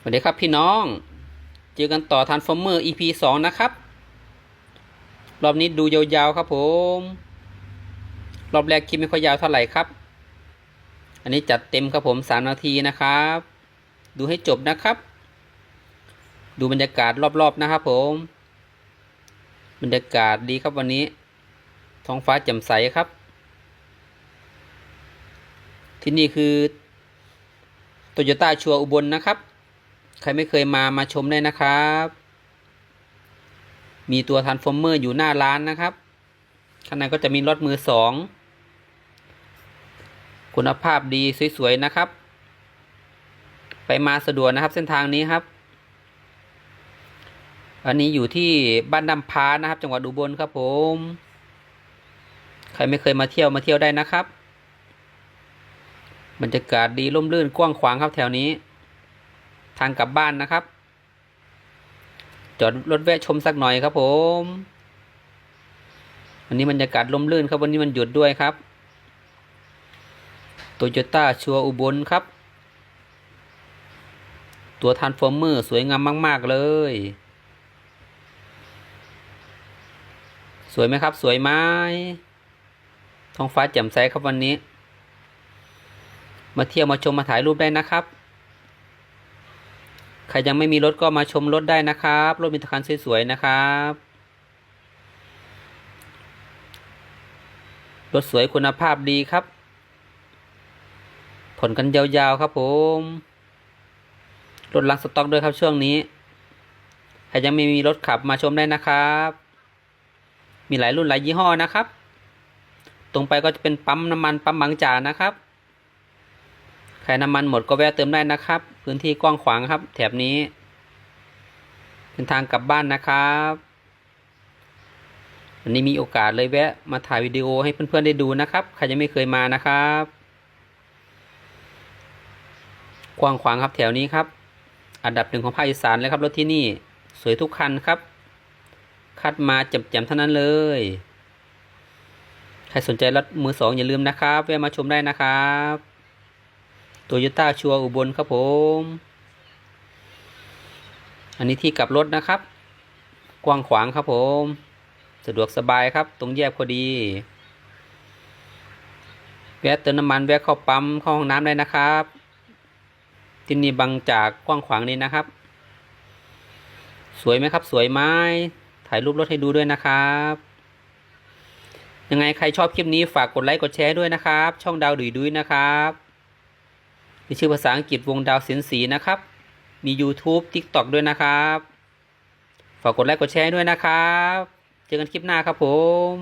สวัสดีครับพี่น้อง เจอกันต่อทานฟอร์เมอร์ EP สองนะครับ รอบนี้ดูยาวๆครับผม รอบแรกคลิปไม่ค่อยยาวเท่าไหร่ครับ อันนี้จัดเต็มครับผมสามนาทีนะครับ ดูให้จบนะครับ ดูบรรยากาศรอบๆนะครับผม บรรยากาศดีครับวันนี้ ท้องฟ้าแจ่มใสครับ ที่นี่คือโตโยต้าชัวอุบลนะครับ ใครไม่เคยมามาชมได้นะครับ มีตัวทันฟอร์เมอร์อยู่หน้าร้านนะครับ ข้างในก็จะมีรถมือสอง คุณภาพดีสวยๆนะครับ ไปมาสะดวกนะครับ เส้นทางนี้ครับ อันนี้อยู่ที่บ้านดำพานะครับ จังหวัดอุบลครับผม ใครไม่เคยมาเที่ยวมาเที่ยวได้นะครับบรรยากาศดีร่มรื่นกว้างขวางครับแถวนี้ ทางกลับบ้านนะครับ จอดรถแวะชมสักหน่อยครับผม วันนี้บรรยากาศร่มรื่นครับวันนี้มันหยุดด้วยครับโตโยต้าชัวอุบลครับ ตัวทานฟอร์เมอร์สวยงามมาก ๆ เลย สวยไหมครับ สวยไหมท้องฟ้าแจ่มใสครับวันนี้ มาเที่ยวมาชมมาถ่ายรูปได้นะครับ ใครยังไม่มีรถก็มาชมรถได้นะครับ รถมีตะคันสวยๆนะครับ รถสวยคุณภาพดีครับ ผลกันยาวๆครับผม รถลังสต็อกด้วยครับช่วงนี้ ใครยังไม่มีรถขับมาชมได้นะครับ มีหลายรุ่นหลายยี่ห้อนะครับ ตรงไปก็จะเป็นปั๊มน้ำมันปั๊มบางจากนะครับ รน้ำมันหมดก็แวะเติมได้นะครับ พื้นที่กว้างขวางครับ แถบนี้ เป็นทางกลับบ้านนะครับวันนี้มีโอกาสเลยแวะมาถ่ายวิดีโอให้เพื่อนๆได้ดูนะครับ ใครยังไม่เคยมานะครับ กว้างขวางครับแถวนี้ครับ อันดับหนึ่งของภาคอีสานเลยครับรถที่นี่ สวยทุกคันครับ คัดมาจ่มๆเท่านั้นเลย ใครสนใจรถมือสองอย่าลืมนะครับ แวะมาชมได้นะครับ โตโยต้าชัวอุบลครับผม อันนี้ที่กลับรถนะครับ กว้างขวางครับผม สะดวกสบายครับ ตรงแยกพอดีแวะเติมน้ำมันแวะเข้าปั๊มเข้าห้องน้ำได้นะครับ ที่นี่บางจากกว้างขวางนี้นะครับ สวยไหมครับ สวยไหมถ่ายรูปรถให้ดูด้วยนะครับ ยังไงใครชอบคลิปนี้ฝากกดไลค์กดแชร์ด้วยนะครับ ช่องดาวดุยดุยนะครับ มีชื่อภาษาอังกฤษวงดาวเสียนสีนะครับ มี YouTube TikTok ด้วยนะครับ ฝากกดไลค์กดแชร์ด้วยนะครับ เจอกันคลิปหน้าครับผม